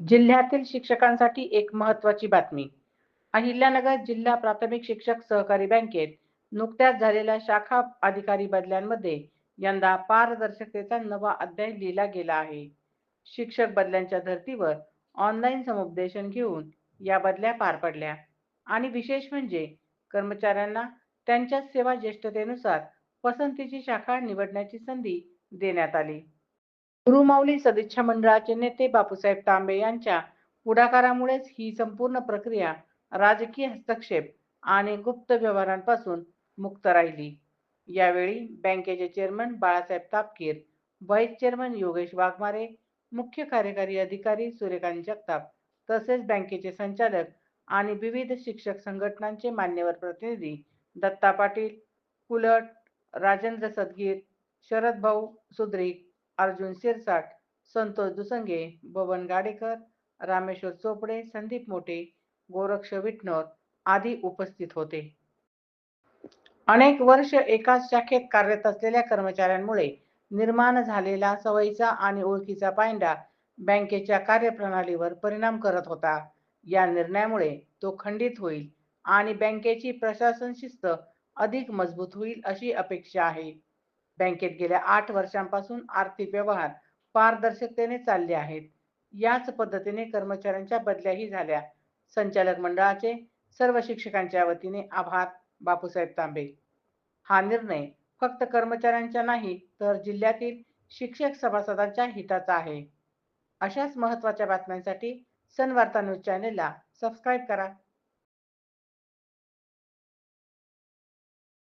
जिल्ह्यातील शिक्षकांसाठी एक महत्वाची बातमी. अहिल्यानगर जिल्हा प्राथमिक शिक्षक सहकारी बँकेत नुकत्याच झालेल्या शाखा अधिकारी बदल्यांमध्ये यंदा पारदर्शकतेचा नवा अध्याय लिहिला गेला आहे. शिक्षक बदल्यांच्या धर्तीवर ऑनलाईन समुपदेशन घेऊन या बदल्या पार पडल्या. आणि विशेष म्हणजे कर्मचाऱ्यांना त्यांच्या सेवा ज्येष्ठतेनुसार पसंतीची शाखा निवडण्याची संधी देण्यात आली. गुरुमाऊली सदिच्छा मंडळाचे नेते बापूसाहेब तांबे यांच्या पुढाकारामुळेच ही संपूर्ण प्रक्रिया राजकीय हस्तक्षेप आणि गुप्त व्यवहारांपासून मुक्त राहिली. यावेळी बँकेचे chairman Balasaheb Tapkir vice chairman Yogesh Waghmare मुख्य कार्यकारी अधिकारी सूर्यकांत जगताप तसेच बँकेचे संचालक आणि विविध शिक्षक संघटनांचे मान्यवर प्रतिनिधी दत्ता पाटील कुलट राजेंद्र सदगीर शरद भाऊ सुद्रिक अर्जुन शिरसाट संतोष दुसंगे बबन गाडेकर रामेश्वर चोपडे संदीप मोठे गोरक्ष विटणोर आदी उपस्थित होते. अनेक वर्ष एकाच शाखेत कार्यरत असलेल्या कर्मचाऱ्यांमुळे निर्माण झालेला सवयीचा आणि ओळखीचा पायंडा बँकेच्या कार्यप्रणालीवर परिणाम करत होता. या निर्णयामुळे तो खंडित होईल आणि बँकेची प्रशासन शिस्त अधिक मजबूत होईल अशी अपेक्षा आहे. बँकेत गेल्या आठ वर्षांपासून आर्थिक व्यवहार पारदर्शकतेने चालले आहेत. याच पद्धतीने कर्मचाऱ्यांच्या बदल्याही झाल्या. संचालक मंडळाचे सर्व शिक्षकांच्या वतीने आभार बापूसाहेब तांबे. हा निर्णय फक्त कर्मचाऱ्यांच्या नाही तर जिल्ह्यातील शिक्षक सभासदांच्या हिताचा आहे. अशाच महत्त्वाच्या बातम्यांसाठी सनवार्ता न्यूज चॅनेलला सबस्क्राईब करा.